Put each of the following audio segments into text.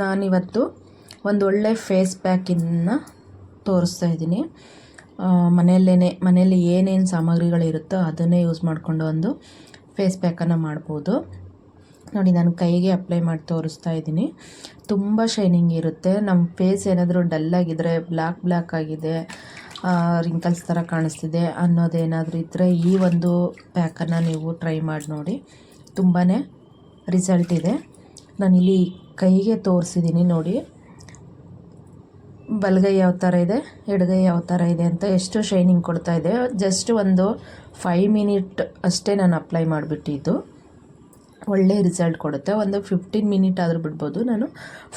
ನಾನಿವತ್ತು ಒಂದು ಒಳ್ಳೆ ಫೇಸ್ ಪ್ಯಾಕಿನ್ನು ತೋರಿಸ್ತಾ ಇದ್ದೀನಿ. ಮನೆಯಲ್ಲೇ ಮನೆಯಲ್ಲಿ ಏನೇನು ಸಾಮಗ್ರಿಗಳಿರುತ್ತೋ ಅದನ್ನೇ ಯೂಸ್ ಮಾಡಿಕೊಂಡು ಒಂದು ಫೇಸ್ ಪ್ಯಾಕನ್ನು ಮಾಡ್ಬೋದು. ನೋಡಿ, ನಾನು ಕೈಗೆ ಅಪ್ಲೈ ಮಾಡಿ ತೋರಿಸ್ತಾ ಇದ್ದೀನಿ. ತುಂಬ ಶೈನಿಂಗ್ ಇರುತ್ತೆ. ನಮ್ಮ ಫೇಸ್ ಏನಾದರೂ ಡಲ್ಲಾಗಿದ್ದರೆ ಬ್ಲ್ಯಾಕ್ ಬ್ಲ್ಯಾಕ್ ಆಗಿದೆ ರಿಂಕಲ್ಸ್ ಥರ ಕಾಣಿಸ್ತಿದೆ ಅನ್ನೋದೇನಾದರೂ ಇದ್ದರೆ ಈ ಒಂದು ಪ್ಯಾಕನ್ನು ನೀವು ಟ್ರೈ ಮಾಡಿ ನೋಡಿ. ತುಂಬಾ ರಿಸಲ್ಟ್ ಇದೆ. ನಾನಿಲ್ಲಿ ಕೈಗೆ ತೋರಿಸಿದ್ದೀನಿ ನೋಡಿ. ಬಲಗೈ ಯಾವ ಥರ ಇದೆ, ಎಡಗೈ ಯಾವ ಥರ ಇದೆ ಅಂತ ಎಷ್ಟು ಶೈನಿಂಗ್ ಕೊಡ್ತಾ ಇದೆ. ಜಸ್ಟ್ ಒಂದು ಫೈವ್ ಮಿನಿಟ್ ಅಷ್ಟೇ ನಾನು ಅಪ್ಲೈ ಮಾಡಿಬಿಟ್ಟಿದ್ದು. ಒಳ್ಳೆ ರಿಸಲ್ಟ್ ಕೊಡುತ್ತೆ. ಒಂದು ಫಿಫ್ಟೀನ್ ಮಿನಿಟ್ ಆದರೂ ಬಿಡ್ಬೋದು. ನಾನು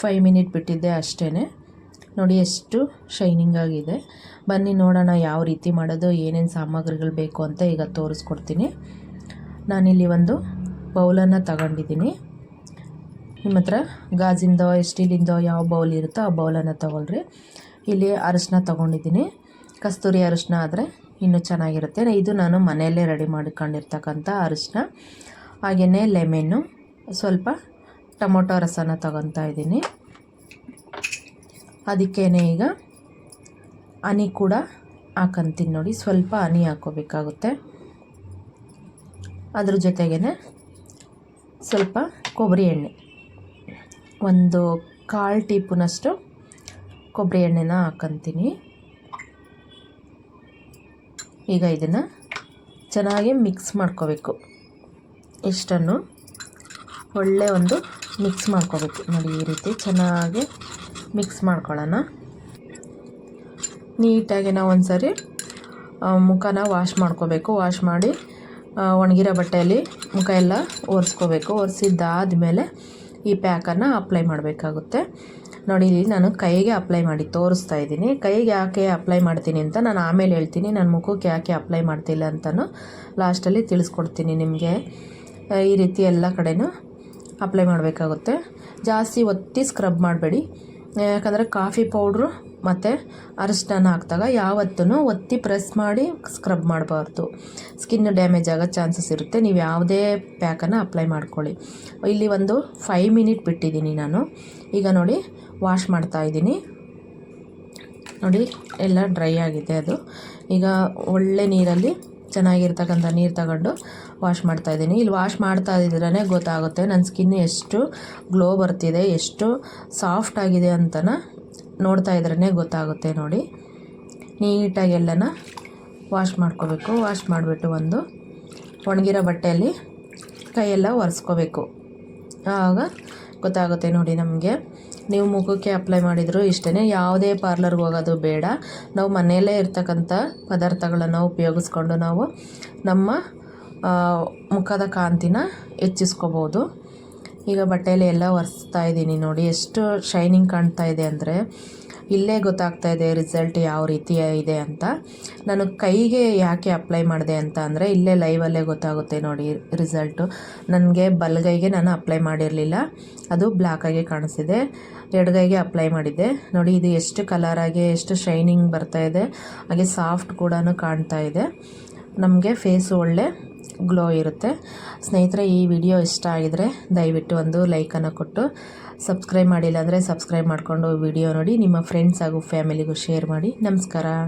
ಫೈವ್ ಮಿನಿಟ್ ಬಿಟ್ಟಿದ್ದೆ ಅಷ್ಟೇ ನೋಡಿ ಎಷ್ಟು ಶೈನಿಂಗ್ ಆಗಿದೆ. ಬನ್ನಿ ನೋಡೋಣ ಯಾವ ರೀತಿ ಮಾಡೋದು, ಏನೇನು ಸಾಮಗ್ರಿಗಳು ಬೇಕು ಅಂತ ಈಗ ತೋರಿಸ್ಕೊಡ್ತೀನಿ. ನಾನಿಲ್ಲಿ ಒಂದು ಬೌಲನ್ನು ತಗೊಂಡಿದ್ದೀನಿ. ನಿಮ್ಮ ಹತ್ರ ಗಾಜಿಂದೋ ಸ್ಟೀಲಿಂದೋ ಯಾವ ಬೌಲ್ ಇರುತ್ತೋ ಆ ಬೌಲನ್ನು ತೊಗೊಳ್ರಿ. ಇಲ್ಲಿ ಅರಿಶಿನ ತೊಗೊಂಡಿದ್ದೀನಿ. ಕಸ್ತೂರಿ ಅರಿಶಿನ ಆದರೆ ಇನ್ನೂ ಚೆನ್ನಾಗಿರುತ್ತೆ. ಇದು ನಾನು ಮನೆಯಲ್ಲೇ ರೆಡಿ ಮಾಡಿಕೊಂಡಿರ್ತಕ್ಕಂಥ ಅರಿಶಿನ. ಹಾಗೆಯೇ ಲೆಮೆನ್ನು. ಸ್ವಲ್ಪ ಟೊಮೊಟೊ ರಸನ ತಗೊತಾ ಇದ್ದೀನಿ. ಅದಕ್ಕೇನೆ ಈಗ ಹನಿ ಕೂಡ ಹಾಕಂತೀನಿ ನೋಡಿ. ಸ್ವಲ್ಪ ಹನಿ ಹಾಕೋಬೇಕಾಗುತ್ತೆ. ಅದ್ರ ಜೊತೆಗೇ ಸ್ವಲ್ಪ ಕೊಬ್ಬರಿ ಎಣ್ಣೆ. ಒಂದು ಕಾಲು ಟೀಪುನಷ್ಟು ಕೊಬ್ಬರಿ ಎಣ್ಣೆನ ಹಾಕಂತೀನಿ. ಈಗ ಇದನ್ನು ಚೆನ್ನಾಗಿ ಮಿಕ್ಸ್ ಮಾಡ್ಕೋಬೇಕು. ಇಷ್ಟನ್ನು ಒಳ್ಳೆ ಒಂದು ಮಿಕ್ಸ್ ಮಾಡ್ಕೋಬೇಕು. ನೋಡಿ, ಈ ರೀತಿ ಚೆನ್ನಾಗಿ ಮಿಕ್ಸ್ ಮಾಡ್ಕೊಳ್ಳೋಣ. ನೀಟಾಗಿ ನಾವು ಒಂದು ಸರಿ ಮುಖನ ವಾಶ್ ಮಾಡ್ಕೋಬೇಕು. ವಾಶ್ ಮಾಡಿ ಒಣಗಿರೋ ಬಟ್ಟೆಯಲ್ಲಿ ಮುಖ ಎಲ್ಲ ಒರೆಸ್ಕೋಬೇಕು. ಒರೆಸಿದ್ದಾದಮೇಲೆ ಈ ಪ್ಯಾಕನ್ನು ಅಪ್ಲೈ ಮಾಡಬೇಕಾಗುತ್ತೆ. ನೋಡಿ, ಇಲ್ಲಿ ನಾನು ಕೈಗೆ ಅಪ್ಲೈ ಮಾಡಿ ತೋರಿಸ್ತಾ ಇದ್ದೀನಿ. ಕೈಗೆ ಯಾಕೆ ಅಪ್ಲೈ ಮಾಡ್ತೀನಿ ಅಂತ ನಾನು ಆಮೇಲೆ ಹೇಳ್ತೀನಿ. ನನ್ನ ಮುಖಕ್ಕೆ ಯಾಕೆ ಅಪ್ಲೈ ಮಾಡ್ತಿಲ್ಲ ಅಂತಲೂ ಲಾಸ್ಟಲ್ಲಿ ತಿಳಿಸ್ಕೊಡ್ತೀನಿ ನಿಮಗೆ. ಈ ರೀತಿ ಎಲ್ಲ ಕಡೆನೂ ಅಪ್ಲೈ ಮಾಡಬೇಕಾಗುತ್ತೆ. ಜಾಸ್ತಿ ಒತ್ತಿ ಸ್ಕ್ರಬ್ ಮಾಡಬೇಡಿ. ಯಾಕಂದರೆ ಕಾಫಿ ಪೌಡ್ರು ಮತ್ತು ಅರಿಶಿನ ಹಾಕಿದಾಗ ಯಾವತ್ತೂ ಒತ್ತಿ ಪ್ರೆಸ್ ಮಾಡಿ ಸ್ಕ್ರಬ್ ಮಾಡಬಾರ್ದು. ಸ್ಕಿನ್ ಡ್ಯಾಮೇಜ್ ಆಗೋ ಚಾನ್ಸಸ್ ಇರುತ್ತೆ. ನೀವು ಯಾವುದೇ ಪ್ಯಾಕನ್ನು ಅಪ್ಲೈ ಮಾಡ್ಕೊಳ್ಳಿ. ಇಲ್ಲಿ ಒಂದು ಫೈವ್ ಮಿನಿಟ್ ಬಿಟ್ಟಿದ್ದೀನಿ ನಾನು. ಈಗ ನೋಡಿ, ವಾಶ್ ಮಾಡ್ತಾ ಇದ್ದೀನಿ. ನೋಡಿ, ಎಲ್ಲ ಡ್ರೈ ಆಗಿದೆ ಅದು. ಈಗ ಒಳ್ಳೆ ನೀರಲ್ಲಿ ಚೆನ್ನಾಗಿರ್ತಕ್ಕಂಥ ನೀರು ತಗೊಂಡು ವಾಶ್ ಮಾಡ್ತಾ ಇದ್ದೀನಿ. ಇಲ್ಲಿ ವಾಶ್ ಮಾಡ್ತಾ ಇದ್ರೇ ಗೊತ್ತಾಗುತ್ತೆ ನನ್ನ ಸ್ಕಿನ್ ಎಷ್ಟು ಗ್ಲೋ ಬರ್ತಿದೆ, ಎಷ್ಟು ಸಾಫ್ಟ್ ಆಗಿದೆ ಅಂತನ ನೋಡ್ತಾ ಇದ್ರೇ ಗೊತ್ತಾಗುತ್ತೆ ನೋಡಿ. ನೀಟಾಗಿ ಎಲ್ಲನ ವಾಶ್ ಮಾಡ್ಕೋಬೇಕು. ವಾಶ್ ಮಾಡಿಬಿಟ್ಟು ಒಂದು ಒಣಗಿರೋ ಬಟ್ಟೆಯಲ್ಲಿ ಕೈಯೆಲ್ಲ ಒರೆಸ್ಕೋಬೇಕು. ಆವಾಗ ಗೊತ್ತಾಗುತ್ತೆ ನೋಡಿ ನಮಗೆ. ನೀವು ಮುಖಕ್ಕೆ ಅಪ್ಲೈ ಮಾಡಿದರೂ ಇಷ್ಟೇ ಯಾವುದೇ ಪಾರ್ಲರ್ಗೆ ಹೋಗೋದು ಬೇಡ. ನಾವು ಮನೆಯಲ್ಲೇ ಇರ್ತಕ್ಕಂಥ ಪದಾರ್ಥಗಳನ್ನು ಉಪಯೋಗಿಸ್ಕೊಂಡು ನಾವು ನಮ್ಮ ಮುಖದ ಕಾಂತಿನ ಹೆಚ್ಚಿಸ್ಕೋಬೋದು. ಈಗ ಬಟ್ಟೆಯಲ್ಲಿ ಎಲ್ಲ ಒರೆಸ್ತಾ ಇದ್ದೀನಿ ನೋಡಿ. ಎಷ್ಟು ಶೈನಿಂಗ್ ಕಾಣ್ತಾ ಇದೆ ಅಂದರೆ ಇಲ್ಲೇ ಗೊತ್ತಾಗ್ತಾ ಇದೆ ರಿಸಲ್ಟ್ ಯಾವ ರೀತಿ ಇದೆ ಅಂತ. ನಾನು ಕೈಗೆ ಯಾಕೆ ಅಪ್ಲೈ ಮಾಡಿದೆ ಅಂತ ಅಂದರೆ ಇಲ್ಲೇ ಲೈವಲ್ಲೇ ಗೊತ್ತಾಗುತ್ತೆ ನೋಡಿ ರಿಸಲ್ಟು ನನಗೆ ಬಲಗೈಗೆ ನಾನು ಅಪ್ಲೈ ಮಾಡಿರಲಿಲ್ಲ. ಅದು ಬ್ಲ್ಯಾಕಾಗಿ ಕಾಣಿಸಿದೆ ಎಡಗೈಗೆ ಅಪ್ಲೈ ಮಾಡಿದ್ದೆ. ನೋಡಿ ಇದು ಎಷ್ಟು ಕಲರಾಗಿ ಎಷ್ಟು ಶೈನಿಂಗ್ ಬರ್ತಾ ಇದೆ. ಹಾಗೆ ಸಾಫ್ಟ್ ಕೂಡ ಕಾಣ್ತಾ ಇದೆ. ನಮಗೆ ಫೇಸು ಒಳ್ಳೆ ಗ್ಲೋ ಇರುತ್ತೆ. ಸ್ನೇಹಿತರೆ, ಈ ವಿಡಿಯೋ ಇಷ್ಟ ಆಗಿದರೆ ದಯವಿಟ್ಟು ಒಂದು ಲೈಕನ್ನು ಕೊಟ್ಟು ಸಬ್ಸ್ಕ್ರೈಬ್ ಮಾಡಿಲ್ಲ ಅಂದರೆ ಸಬ್ಸ್ಕ್ರೈಬ್ ಮಾಡಿಕೊಂಡು ವಿಡಿಯೋ ನೋಡಿ, ನಿಮ್ಮ ಫ್ರೆಂಡ್ಸ್ ಹಾಗೂ ಫ್ಯಾಮಿಲಿಗೂ ಶೇರ್ ಮಾಡಿ. ನಮಸ್ಕಾರ.